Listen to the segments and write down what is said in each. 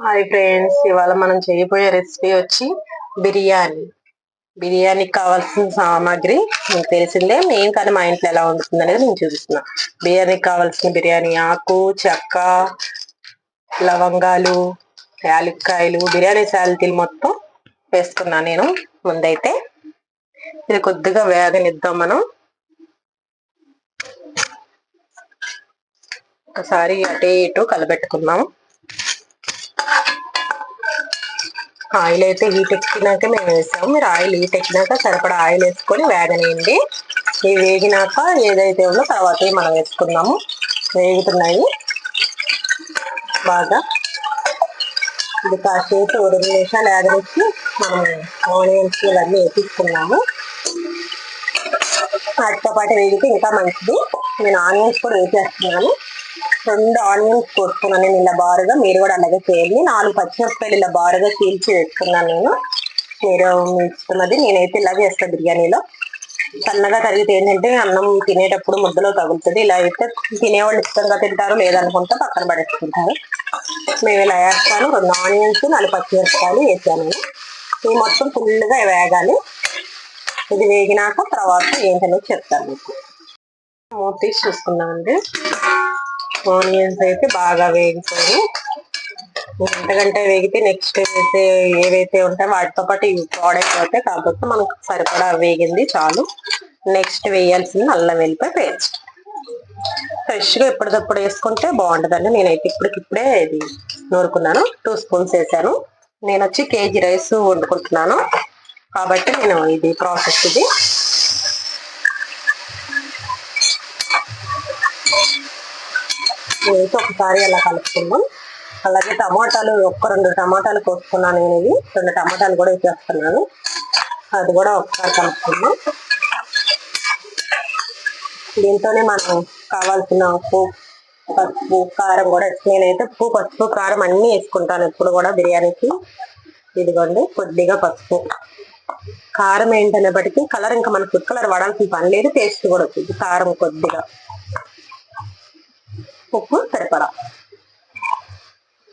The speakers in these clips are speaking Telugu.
హాయ్ ఫ్రెండ్స్ ఇవాళ మనం చేయబోయే రెసిపీ వచ్చి బిర్యానీ. బిర్యానీకి కావాల్సిన సామాగ్రి మీకు తెలిసిందే మెయిన్ కానీ మా ఇంట్లో ఎలా ఉంటుంది అనేది నేను చూపిస్తున్నా. బిర్యానీకి కావాల్సిన బిర్యానీ ఆకు చెక్క లవంగాలు యాలక్కాయలు బిర్యానీ శాలతీలు మొత్తం వేసుకున్నా నేను ముందైతే. ఇది కొద్దిగా వేగనిద్దాం మనం. ఒకసారి అటే ఇటు కలబెట్టుకున్నాము ఆయిల్ అయితే హీట్ ఎక్కినాక మేము వేసాము. మీరు ఆయిల్ హీట్ ఎక్కినాక సరిపడా ఆయిల్ వేసుకొని వేగనేయండి ఇవి వేగినాక ఏదైతే ఉందో తర్వాత మనం వేసుకున్నాము వేగుతున్నాయి. బాగా. ఇది కాసేపు రెండు నిమిషాలు వేగనిచ్చి మనం ఆనియన్స్ ఇవన్నీ వేపించుకున్నాము వాటితో పాటు వేగితే ఇంకా మంచిది. నేను ఆనియన్స్ కూడా వేసేస్తున్నాను. రెండు ఆనియన్స్ కోసుకున్నాను నేను ఇలా బారుగా. మీరు కూడా అలాగే చేయండి. నాలుగు పచ్చిమిరపకాయలు ఇలా బారుగా చీల్చి వేసుకున్నాను నేను. మీరు ఇస్తున్నది అది. నేనైతే ఇలా చేస్తాను బిర్యానీలో. సన్నగా తరిగితే ఏంటంటే అన్నం తినేటప్పుడు ముద్దలో తగులుతుంది. ఇలా అయితే తినేవాళ్ళు ఇష్టంగా తింటారు లేదనుకుంటే పక్కన పడేసుకుంటారు. మేము ఇలా వేస్తాను. రెండు ఆనియన్స్ నాలుగు పచ్చిమిరపకాయలు వేసాను ఇవి మొత్తం ఫుల్గా వేగాలి. ఇది వేగినాక తర్వాత ఏంటనేది చెప్తాను మీకు. మూత తీసి చూసుకున్నామండి ఆనియన్స్ అయితే బాగా వేగిపోయి ఎంతకంటే వేగితే నెక్స్ట్ అయితే ఏవైతే ఉంటాయో వాటితో పాటు ఇవి ప్రోడక్ట్ అవుతాయి కాకపోతే మనకు సరిపడా వేగింది చాలు. నెక్స్ట్ వేయాల్సింది అల్లం వెల్లిపాయ పేస్ట్. ఫ్రెష్గా ఎప్పటికప్పుడు వేసుకుంటే బాగుంటుందండి. నేనైతే ఇప్పటికిప్పుడే ఇది నూరుకున్నాను. టూ స్పూన్స్ వేసాను. నేను వచ్చి కేజీ రైస్ వండుకుంటున్నాను. కాబట్టి నేను ఇది ప్రాసెస్ ఇది. నేనైతే ఒకసారి అలా కలుపుకుందాం. అలాగే టమాటాలు ఒక్క రెండు టమాటాలు కోసుకున్నాను నేను ఇవి. రెండు టమాటాలు కూడా వేసేస్తున్నాను. అది కూడా ఒకసారి కలుపుకుందాం. దీంతోనే మనం కావాల్సిన ఉప్పు పసుపు కారం కూడా నేనైతే ఉప్పు పసుపు కారం అన్నీ వేసుకుంటాను ఎప్పుడు కూడా బిర్యానీకి. ఇదిగోండి కొద్దిగా పసుపు. కారం ఏంటనేప్పటికీ కలర్ ఇంకా మన ఫుడ్ కలర్ వాడాల్సిన పని లేదు టేస్ట్ కూడా వచ్చింది. కారం కొద్దిగా. ఉప్పు సరిపడా.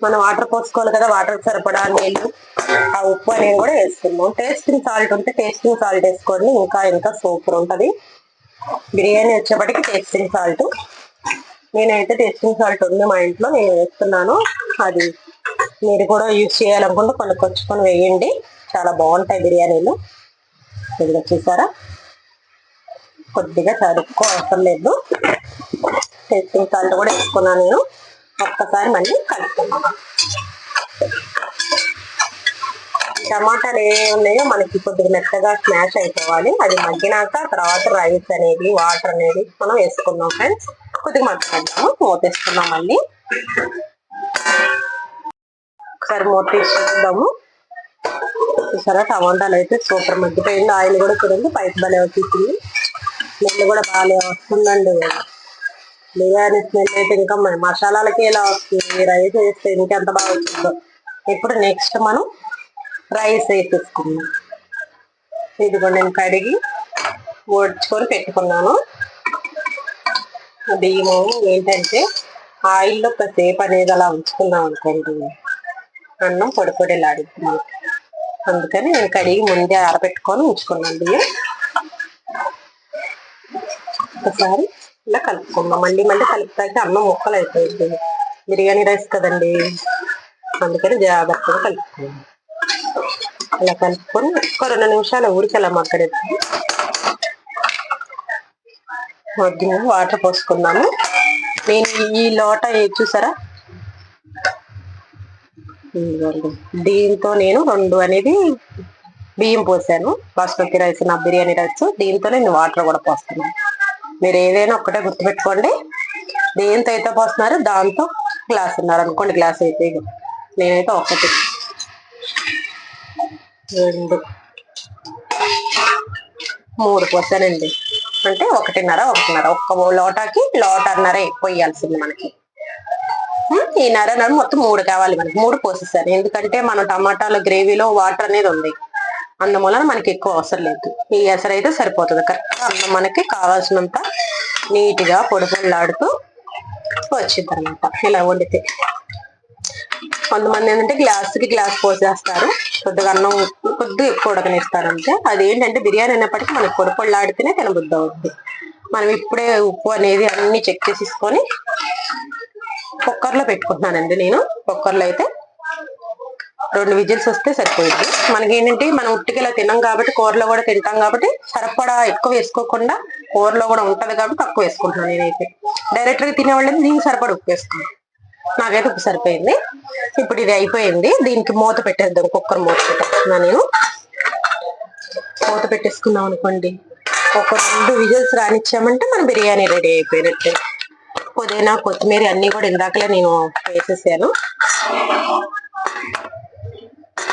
మనం వాటర్ పోసుకోవాలి కదా వాటర్ సరిపడా నీళ్ళు. ఆ ఉప్పు అనేది కూడా వేసుకుందాం. టేస్టింగ్ సాల్ట్ ఉంటే టేస్టింగ్ సాల్ట్ వేసుకోండి ఇంకా ఇంకా సూపర్ ఉంటుంది. బిర్యానీ వచ్చేప్పటికి టేస్టింగ్ సాల్ట్. నేనైతే టేస్టింగ్ సాల్ట్ ఉంది మా ఇంట్లో నేను వేస్తున్నాను. అది మీరు కూడా యూజ్ చేయాలనుకుంటే కొన్ని కొచ్చుకొని వేయండి. చాలా బాగుంటాయి బిర్యానీలు. ఇది చూసారా? కొద్దిగా చదువుకో అవసరం లేదు. టేస్టింగ్ సాల్ట్ కూడా వేసుకున్నాను నేను. ఒక్కసారి మళ్ళీ కలుపుకున్నాను టమాటాలు ఏ ఉన్నాయో మనకి కొద్దిగా మెత్తగా స్మాష్ అయిపోవాలి. అది మగ్గినాక తర్వాత రైస్ అనేది వాటర్ అనేది మనం వేసుకుందాం ఫ్రెండ్స్. కొద్దిగా మగ్గిద్దాము మూతేసుకుందాం మళ్ళీ. ఒకసారి మూత చూద్దాము చూసారా టమాటాలు అయితే సూపర్ మగ్గిపోయింది. ఆయిల్ కూడా చూడండి పైపు భలే వచ్చింది నెల్లు కూడా బాగా వస్తుందండి. బిర్యానీ స్మెల్ అయితే ఇంకా మసాలాలకి ఇలా వస్తుంది? రైస్ వేస్తే ఇంకెంత బాగా వస్తుందో ఇప్పుడు నెక్స్ట్ మనం రైస్ వేసేసుకుందాం. ఇదిగో నేను కడిగి ఓడ్చుకొని పెట్టుకున్నాను. బియ్యము ఏంటంటే ఆయిల్లో కాసేపు అనేది అలా ఉంచుకున్నాం అనుకోండి. అన్నం పొడి మనకి అందుకని నేను కడిగి ముందే ఆరబెట్టుకొని ఉంచుకున్నాను బియ్యం. ఒకసారి ఇలా కలుపుకుందాం. మళ్ళీ మళ్ళీ కలుపుతాకి అన్నం ముక్కలు అయిపోయింది. బిర్యానీ రైస్ కదండి. అందుకని జాగ్రత్తగా కలుపుకుందాం. ఇలా కలుపుకొని ఒక రెండు నిమిషాలు ఊరికెలా మక్కడెత్తి వద్దు వాటర్ పోసుకున్నాము నేను ఈ లోట చూసారా? దీంతో నేను రెండు అనేది బియ్యం పోసాను. బాస్మతి రైస్ నా బిర్యానీ రైస్. దీంతో నేను వాటర్ కూడా పోస్తున్నాను. మీరు ఏదైనా ఒక్కటే గుర్తుపెట్టుకోండి. దేంతో అయితే పోస్తున్నారు దాంతో గ్లాస్ ఉన్నారు అనుకోండి గ్లాస్ అయితే నేనైతే ఒకటి. రెండు. మూడు పోసానండి అంటే ఒకటిన్నర ఒకటిన్నర. ఒక్క లోటాకి లోటన్నర పోయాల్సింది మనకి. ఈ నర మొత్తం మూడు కావాలి మనకి. మూడు పోసేసాను. ఎందుకంటే మన టమాటాలో గ్రేవీలో వాటర్ అనేది ఉంది. అందువలన మనకి ఎక్కువ అవసరం లేదు. ఈ ఎసరు అయితే సరిపోతుంది. కరెక్ట్ అన్నం మనకి కావాల్సినంత నీట్గా పొడి పొడిలాడుతూ వచ్చింది అనమాట ఇలా వండితే. కొంతమంది ఏంటంటే గ్లాస్కి గ్లాస్ పోసేస్తారు. కొద్దిగా అన్నం కొద్దిగా ఎక్కువ ఉడకనిస్తారు అంతే అది ఏంటంటే బిర్యానీ అయినప్పటికీ మనకి పొడి పొడిలాడితేనే తినబుద్ధి అవుద్ది. మనం ఇప్పుడే ఉప్పు అనేది అన్ని చెక్ చేసేసుకొని కుక్కర్లో పెట్టుకుంటున్నానండి నేను. కుక్కర్లో అయితే రెండు విజిల్స్ వస్తే సరిపోయింది. మనకి ఏంటంటే మనం ఉట్టికిలా తినం కాబట్టి కూరలో కూడా తింటాం కాబట్టి సరిపడా ఎక్కువ వేసుకోకుండా కూరలో కూడా ఉంటది కాబట్టి తక్కువ వేసుకుంటున్నాను నేనైతే. డైరెక్ట్గా తినేవాళ్ళని దీనికి సరిపడా ఉప్పు వేసుకున్నాను నాకైతే ఉప్పు సరిపోయింది. ఇప్పుడు ఇది అయిపోయింది. దీనికి మూత పెట్టేద్దాం. కుక్కర్ మూత పెట్టేస్తున్నా నేను. మూత పెట్టేసుకున్నాం అనుకోండి. ఒక రెండు విజిల్స్ రానిచ్చామంటే మన బిర్యానీ రెడీ అయిపోయినట్టే. పుదీనా కొత్తిమీర అన్నీ కూడా ఇందాకలే నేను వేసేసాను.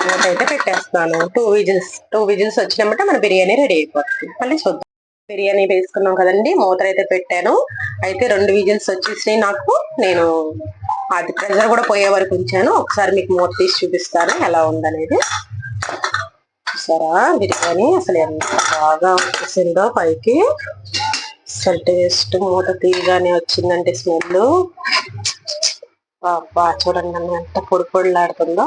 మూత అయితే పెట్టేస్తున్నాను. టూ విజిల్స్ టూ విజిల్స్ వచ్చినామంటే మన బిర్యానీ రెడీ అయిపోతుంది. మళ్ళీ చూద్దాం. బిర్యానీ వేసుకున్నాం కదండి మూత అయితే పెట్టాను. అయితే రెండు విజిల్స్ వచ్చేసినాయి నాకు. నేను అది ప్రెజర్ కూడా పోయే వరకు ఉంచాను. ఒకసారి మీకు మూత తీసి చూపిస్తాను ఎలా ఉందనేది. చూసారా? బిర్యానీ అసలు ఎంత బాగా వచ్చేసిందో పైకి. అసలు టేస్ట్ మూత తీయగానే వచ్చిందంటే స్మెల్ బాగా చూడండి అన్న ఎంత పొడి పొడిలాడుతుందో.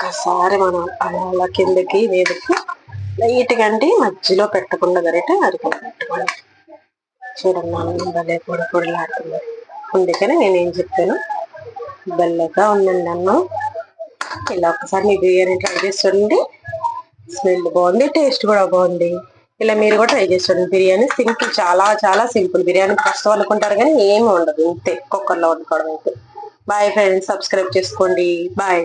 ఒక్కసారి మనం అలా కిందకి మీదకి లైట్ అంటే మధ్యలో పెట్టకుండా గరిట అరికలు పెట్టుకోండి చూడండి అన్నం భలే పొడి పొడిలాడుతుంది. అందుకని నేనేం చెప్పాను? బెల్లగా ఉందండి అన్నం. ఇలా ఒకసారి మీ బిర్యానీ ట్రై చేసి చూడండి. స్మెల్ బాగుంది టేస్ట్ కూడా బాగుంది. ఇలా మీరు కూడా ట్రై చేసి చూడండి. బిర్యానీ సింపుల్ చాలా చాలా సింపుల్. బిర్యానీ కష్టం అనుకుంటారు కానీ ఏమి ఉండదు. ఇంతే కుక్కర్లో వండుకోవడం అయితే. బాయ్ ఫ్రెండ్స్ సబ్స్క్రైబ్ చేసుకోండి. బాయ్.